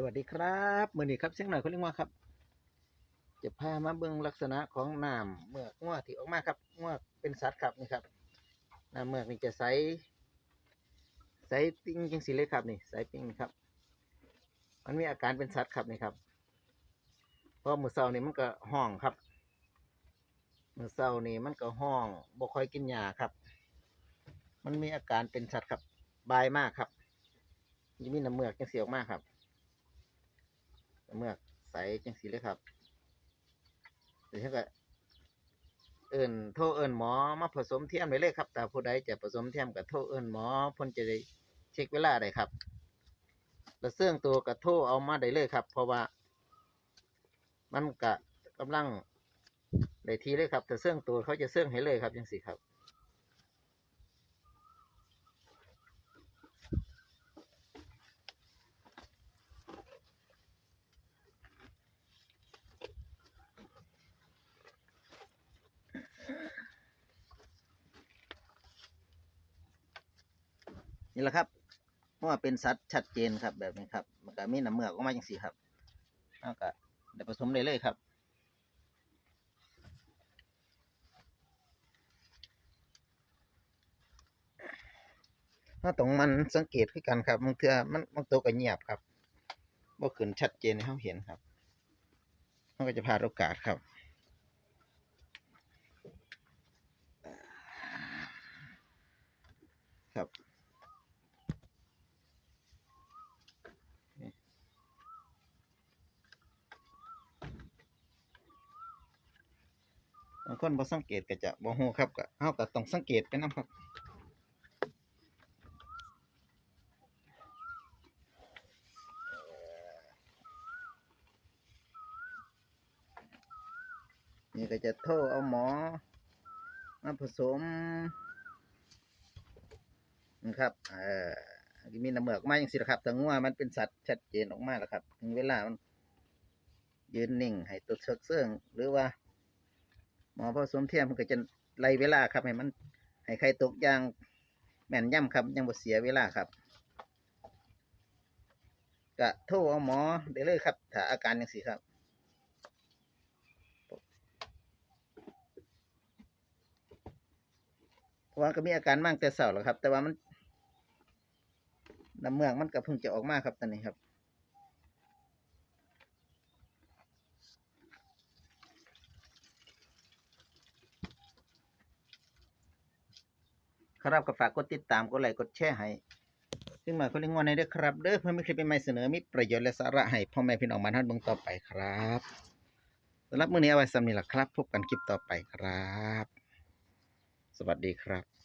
สวัสดีครับมือนี้ครับเสียงหน่อยเขาเรียกว่าครับ จะพามาเบิ่งลักษณะของน้ำเมือกงวที่ออกมาครับงวเป็นสัตว์ครับนี่ครับน้ำเมือกนี่จะใสใสปิ้งจังสีเลยครับนี่ใสปิ้งครับ มันมีอาการเป็นสัตว์ครับนี่ครับเพราะมือเศร้านี่มันก็ห้องครับมือเศร้านี่มันก็ห้องบ่ค่อยกินยาครับ มันมีอาการเป็นสัตว์ครับบายมากครับจะมีน้ำเมือกจังสีออกมาครับ เมือกใสจังสีเลยครับเดี๋ยวก็เอิญโทรเอิญหมอมาผสมเทียมได้เลยครับแต่ผู้ใดจะผสมเทียมกับโทรเอิญหมอพ่นจะได้เช็คเวลาได้ครับ แล้วเสื่องตัวกับโทรเอามาได้เลยครับ เพราะว่า มันกะกำลังได้ทีเลยครับ แต่เสื่องตัวเขาจะเสื่องให้เลยครับจังสีครับ นี่แหละครับเพราะว่าเป็นสัตว์ชัดเจนครับแบบนี้ครับมันก็มีน้ำเมือกออกมาจังสีครับแล้วก็ได้ผสมได้เลยครับถ้าตรงมันสังเกตคือกันครับบางเทื่อมันบางตัวก็เงียบครับบ่ขึ้นชัดเจนให้เราเห็นครับมันก็จะพลาดโอกาสครับครับ บางคนบ่สังเกตก็จะบ่ฮู้ครับก็เฮาก็ต้องสังเกตไปนํครับนี่ก็จะโทเอาหมอมาผสมนะครับเอ่อมีน้ำเหมือกมาอย่างสิครับแต่งัวมันเป็นสัตว์ชัดเจนออกมาแล้วครับ ถึงเวลามันยืนนิ่งให้ตัวเชิกเสื่องหรือว่า หมอผสมเทียมมันก็จะไล่เวลาครับให้มันให้ใครตกยางแม่นย่ำครับยังบ่เสียเวลาครับก็โทรเอาหมอได้เลยครับ ถ้าอาการย่างสิครับเพราะว่าก็มีอาการมั่งแต่เสาร์แล้วครับ แต่ว่ามันน้ำเมืองมันก็เพิ่งจะออกมาครับตอนนี้ครับ ครับก็ฝากกดติดตามกดไลค์กดแชร์ให้ซึ่งหมายคนเลี้ยงวันในเด้อครับเด้อเพื่อไม่คลิปใหม่เสนอมีประโยชน์และสาระให้พ่อแม่พี่น้องมาท่านเบิ่งต่อไปครับสำหรับมื้อนี้เอาไว้สำนีล่ะครับ พบกันคลิปต่อไปครับ สวัสดีครับ